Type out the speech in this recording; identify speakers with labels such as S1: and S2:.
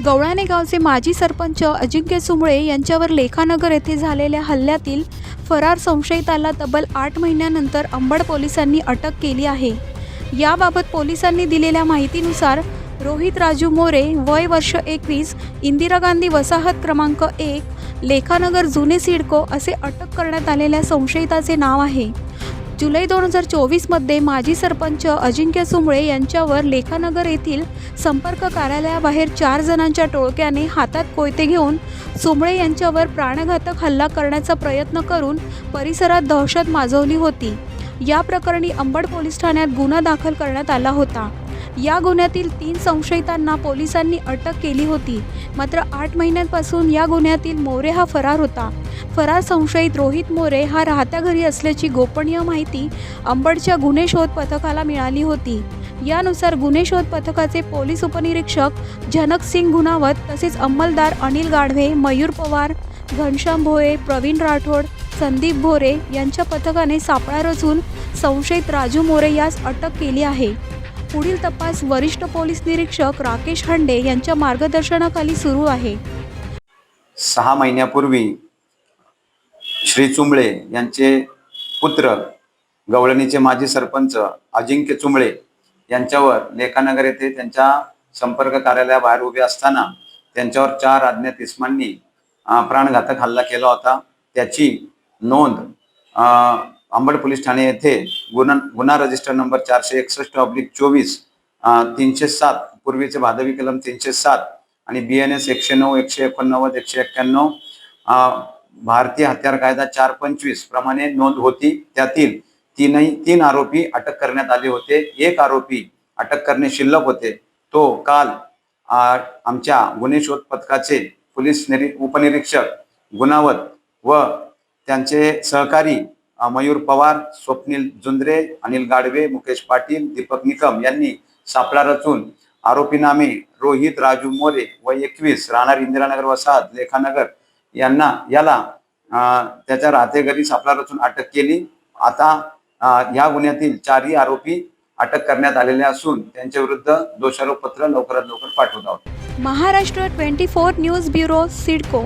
S1: गवळाणे गावचे माजी सरपंच अजिंक्य सुमळे यांच्यावर लेखानगर येथे झालेल्या हल्ल्यातील फरार संशयिताला तब्बल आठ महिन्यानंतर अंबड पोलिसांनी अटक केली आहे. याबाबत पोलिसांनी दिलेल्या माहितीनुसार रोहित राजू मोरे वय वर्ष एकवीस इंदिरा गांधी वसाहत क्रमांक एक लेखानगर जुने सिडको असे अटक करण्यात आलेल्या संशयिताचे नाव आहे. जुलै दोन हजार चोवीसमध्ये माजी सरपंच अजिंक्य सुमळे यांच्यावर लेखानगर येथील संपर्क कार्यालयाबाहेर चार जणांच्या टोळक्याने हातात कोयते घेऊन सुमळे यांच्यावर प्राणघातक हल्ला करण्याचा प्रयत्न करून परिसरात दहशत माजवली होती. या प्रकरणी अंबड पोलीस ठाण्यात गुन्हा दाखल करण्यात आला होता. या गुन्ह्यातील तीन संशयितांना पोलिसांनी अटक केली होती. मात्र आठ महिन्यांपासून या गुन्ह्यातील मोरे हा फरार होता. फरार संशयित रोहित मोरे हा राहत्या घरी असल्याची गोपनीय माहिती अंबडच्या गुन्हे शोध पथकाला मिळाली होती. यानुसार गुन्हे शोध पथकाचे पोलीस उपनिरीक्षक जनक सिंग गुणावत तसेच अंमलदार अनिल गाढवे मयूर पवार घनश्याम भोये प्रवीण राठोड संदीप भोरे यांच्या पथकाने सापळा रचून संशयित राजू मोरे यास अटक केली आहे. पुढील तपास वरिष्ठ पोलीस निरीक्षक राकेश हंडे यांच्या मार्गदर्शनाखाली सुरू आहे.
S2: सहा महिन्यापूर्वी श्री चुंबळे यांचे पुत्र गवळणीचे माजी सरपंच अजिंक्य चुंबळे यांच्यावर लेखानगर येथे त्यांच्या संपर्क कार्यालयाबाहेर उभे असताना त्यांच्यावर चार अज्ञात इस्मांनी प्राणघातक हल्ला केला होता. त्याची नोंद अंबड पोलीस ठाणे येथे गुन्हा गुन्हा रजिस्टर नंबर चारशे एकसष्ट ऑब्लिक चोवीस तीनशे सात पूर्वीचे भादवी कलम तीनशे सात आणि बी एन एस एकशे नऊ एकशे एकोणनव्वद एकशे एक्क्याण्णव भारतीय हत्यार कायदा चार पंचवीस प्रमाणे नोंद होती. त्यातील तीनही तीन आरोपी अटक करण्यात आले होते. एक आरोपी अटक करणे शिल्लक होते. तो काल आमच्या गुन्हे शोध पथकाचे पोलीस निरी उपनिरीक्षक गुणावत व त्यांचे सहकारी मयूर पवार स्वप्नील जुंद्रे अनिल गाडवे मुकेश पाटील दीपक निकम यांनी सापळा रचून आरोपीनामे रोहित राजू मोरे व एकवीस राहणार इंदिरानगर वसाहत लेखानगर यांना याला त्याच्या राहते घरी सापळा रचून अटक केली. आता या गुन्ह्यातील चारही आरोपी अटक करण्यात आलेले असून त्यांच्या विरुद्ध दोषारोपपत्र लवकरात लवकर पाठवत आहोत.
S1: Maharashtra twenty four news bureau CIDCO.